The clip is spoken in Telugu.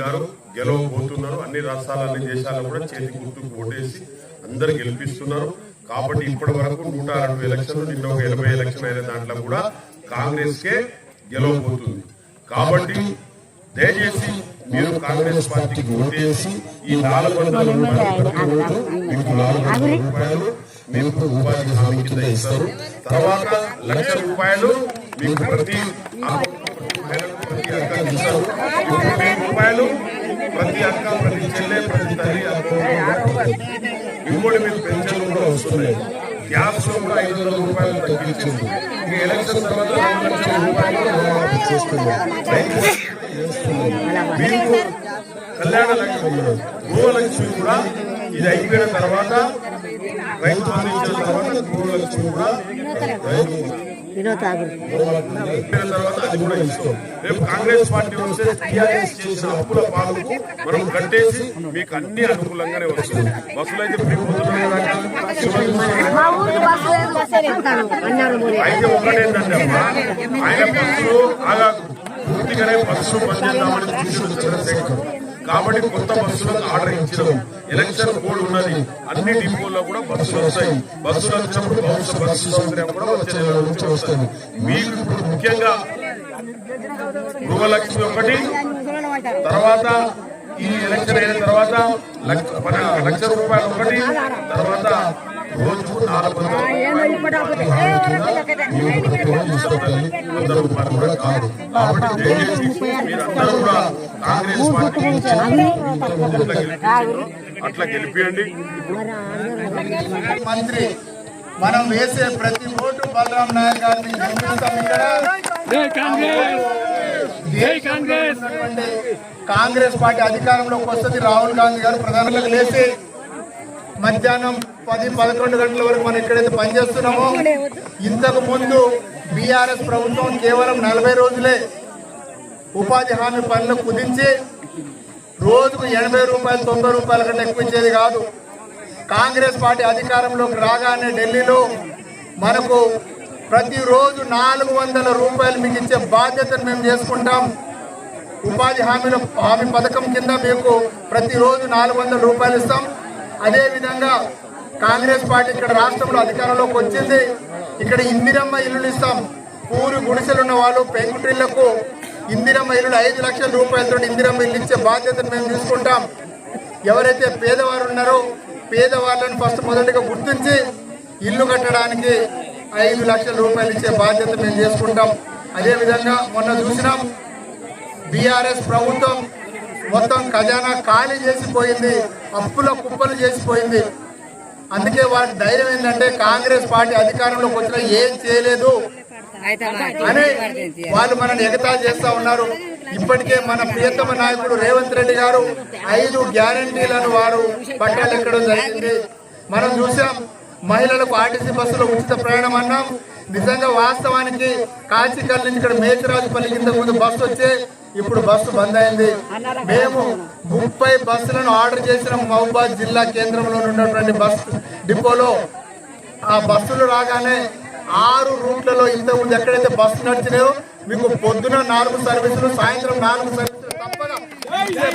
గారు గెలవబోతున్నారు అన్ని రాష్ట్రాలు అన్ని దేశాల్లో కూడా చేతి గుర్తుకు ఓటేసి అందరు గెలిపిస్తున్నారు. కాబట్టి ఇప్పటి వరకు నూట అరవై ఎలక్షన్లు నిన్న ఒక ఎనభై ఎలక్షన్ అయిన దాంట్లో కూడా కాంగ్రెస్ కే గెలవబోతుంది. కాబట్టి దయచేసి మీరు కాంగ్రెస్ పార్టీకి ఓటేసి ఈ నాలుగు వందల రూపాయలు మీకు ఉపాధి హామీ కింద ఇస్తారు. తర్వాత లక్ష రూపాయలు మీకు ప్రతి ఇస్తారు ప్రతి అక్క ప్రతి చెల్లె ప్రతి తల్లి అకౌంట్లో మీద పెన్షన్లు కూడా వస్తున్నాయి. గ్యాస్ కూడా ఐదు వందల రూపాయలు తగ్గించింది. ఇక ఎలక్షన్ తర్వాత రెండు లక్షల రూపాయలు రుణమాఫీ చేస్తుంది మీకు కళ్యాణ లక్ష్మి గృహలక్ష్మి కూడా ఇది అయిపోయిన తర్వాత రేపు కాంగ్రెస్ పార్టీ వస్తే టీఆర్ఎస్ చేసిన అప్పుల పాలకు మనం కట్టేసి మీకు అన్ని అనుకూలంగానే వస్తుంది బస్సులు అయితే అయితే ఒకటేంటంటే అమ్మా ఆయన బస్సులు అలా పూర్తిగానే బస్సు బంద్ చేద్దామని చూసి చంద్రశేఖర్ కాబట్టి కొత్త బస్సులకు ఆర్డర్ ఇచ్చినాం ఎలక్షన్ కోడ్ ఉన్నది అన్ని డిపోల్లో కూడా బస్సులు వస్తాయి. బస్సులు వచ్చినప్పుడు బహుశా బస్సు సౌకర్యం కూడా వచ్చే నుంచి వస్తుంది. మీకు ఇప్పుడు ముఖ్యంగా గృహలక్ష్మి ఒకటి తర్వాత ఈ ఎలక్షన్ అయిన తర్వాత లక్ష రూపాయలు ఒకటి తర్వాత రోజుకు నాలుగు వందల. రూపాయలు హామీ కింద. కాబట్టి మీరందరూ కూడా కాంగ్రెస్ పార్టీ అట్లా గెలిపియండి. మంత్రి మనం వేసే ప్రతి ఓటు బలరాం నాయక్ గారిని కాంగ్రెస్ పార్టీ అధికారంలోకి వస్తుంది. రాహుల్ గాంధీ గారు ప్రధానంలోకి లేచి మధ్యాహ్నం పది పదకొండు గంటల వరకు మనం ఎక్కడైతే పనిచేస్తున్నామో ఇంతకు ముందు బీఆర్ఎస్ ప్రభుత్వం కేవలం నలభై రోజులే ఉపాధి హామీ పనులు కుదించి రోజుకు ఎనభై రూపాయలు తొంభై రూపాయల కంటే ఎక్కువ ఇచ్చేది కాదు. కాంగ్రెస్ పార్టీ అధికారంలోకి రాగానే ఢిల్లీలో మనకు ప్రతిరోజు నాలుగు వందల రూపాయలు మీకు ఇచ్చే బాధ్యతను మేము చేసుకుంటాం. ఉపాధి హామీల హామీ పథకం కింద మీకు ప్రతిరోజు నాలుగు వందల రూపాయలు ఇస్తాం. అదేవిధంగా కాంగ్రెస్ పార్టీ ఇక్కడ రాష్ట్రంలో అధికారంలోకి వచ్చింది. ఇక్కడ ఇందిరమ్మ ఇల్లులు ఇస్తాం. ఊరు గుడిసెలు ఉన్న వాళ్ళు పెంకుటిళ్ళకు ఇందిరమ్మ ఇల్లులు ఐదు లక్షల రూపాయలతో ఇందిరమ్మ ఇల్లు ఇచ్చే బాధ్యతను మేము తీసుకుంటాం. ఎవరైతే పేదవారు ఉన్నారో పేదవాళ్ళని ఫస్ట్ మొదటిగా గుర్తించి ఇల్లు కట్టడానికి ఐదు లక్షల రూపాయలు ఇచ్చే బాధ్యత మేము చేసుకుంటాం అదేవిధంగా మొన్న చూసినాం బీఆర్ఎస్ ప్రభుత్వం మొత్తం ఖజానా ఖాళీ చేసిపోయింది అప్పుల కుప్పలు చేసిపోయింది. అందుకే వారి ధైర్యం ఏంటంటే కాంగ్రెస్ పార్టీ అధికారంలోకి వచ్చినా ఏం చేయలేదు. అని వాళ్ళు మనల్ని ఎగతా చేస్తా ఉన్నారు. ఇప్పటికే మన ప్రియతమ నాయకుడు రేవంత్ రెడ్డి గారు ఐదు గ్యారంటీలను వారు పట్టాలెక్కడం జరిగింది. మనం చూసాం మహిళలకు ఆర్టీసీ బస్సులో ఉచిత ప్రయాణం అన్నాం. నిజంగా వాస్తవానికి కాచికల్ నుంచి ఇక్కడ మేచరాజుపల్లి కింద ముందు బస్సు వచ్చే ఇప్పుడు బస్సు బంద్ అయింది. మేము ముప్పై బస్సులను ఆర్డర్ చేసిన మహబాద్ జిల్లా కేంద్రంలో ఉన్నటువంటి బస్ డిపోలో. ఆ బస్సులు రాగానే ఆరు రూట్లలో ఇంతకుముందు ఎక్కడైతే బస్సు నడిచినాయో మీకు పొద్దున నాలుగు సర్వీసులు సాయంత్రం నాలుగు సర్వీసులు తప్పగా ఇచ్చే